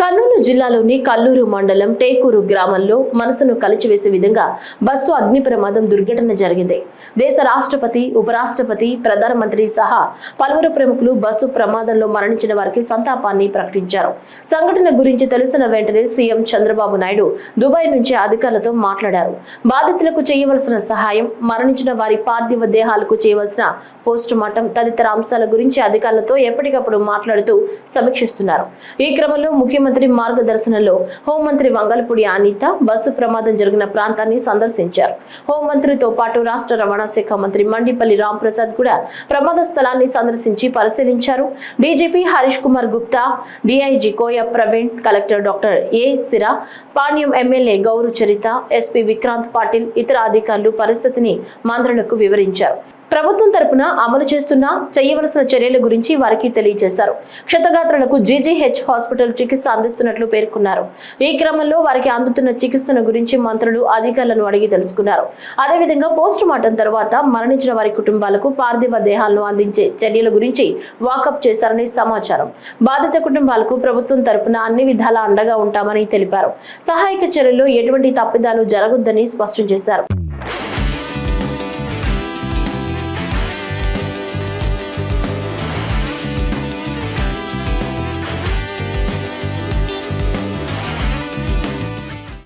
కర్నూలు జిల్లాలోని కల్లూరు మండలం టేకూరు గ్రామంలో మనసును కలిచివేసే విధంగా బస్సు అగ్ని ప్రమాదం దుర్ఘటన జరిగింది. దేశ రాష్ట్రపతి ఉపరాష్ట్రపతి ప్రధానమంత్రి సహా పలువురు ప్రముఖులు బస్సు ప్రమాదంలో మరణించిన వారికి సంతాపాన్ని ప్రకటించారు. సంఘటన గురించి తెలిసిన వెంటనే సీఎం చంద్రబాబు నాయుడు దుబాయ్ నుంచి అధికారులతో మాట్లాడారు. బాధితులకు చేయవలసిన సహాయం మరణించిన వారి పార్థివ దేహాలకు చేయవలసిన పోస్టు మార్టం తదితర అంశాల గురించి అధికారులతో ఎప్పటికప్పుడు మాట్లాడుతూ సమీక్షిస్తున్నారు. ఈ క్రమంలో ముఖ్యమంత్రి మార్గదర్శనంలో హోంమంత్రి వంగలపూడి అనిత బస్సు ప్రమాదం జరిగిన ప్రాంతాన్ని సందర్శించారు. హోంమంత్రితో పాటు రాష్ట్ర రవాణా శాఖ మంత్రి మండిపల్లి రాంప్రసాద్ కూడా ప్రమాద స్థలాన్ని సందర్శించి పరిశీలించారు. DGP Harish Kumar Gupta DIG Koya Praveen collector doctor A Sira Panyam MLA Gouru Charitha SP Vikrant Patil ఇతర అధికారులు పరిస్థితిని మంత్రులకు వివరించారు. ప్రభుత్వం తరపున అమలు చేస్తున్న చేయవలసిన చర్యల గురించి వారికి తెలియజేశారు. క్షతగాత్రులకు జీజీహెచ్ హాస్పిటల్ చికిత్స అందిస్తున్నట్లు పేర్కొన్నారు. ఈ క్రమంలో వారికి అందుతున్న చికిత్సను గురించి మంత్రులు అధికారులను అడిగి తెలుసుకున్నారు. అదేవిధంగా పోస్టు మార్టం తర్వాత మరణించిన వారి కుటుంబాలకు పార్థివ దేహాలను అందించే చర్యల గురించి వాకప్ చేశారని సమాచారం. బాధిత కుటుంబాలకు ప్రభుత్వం తరపున అన్ని విధాల అండగా ఉంటామని తెలిపారు. సహాయక చర్యల్లో ఎటువంటి తప్పిదాలు జరగొద్దని స్పష్టం చేశారు.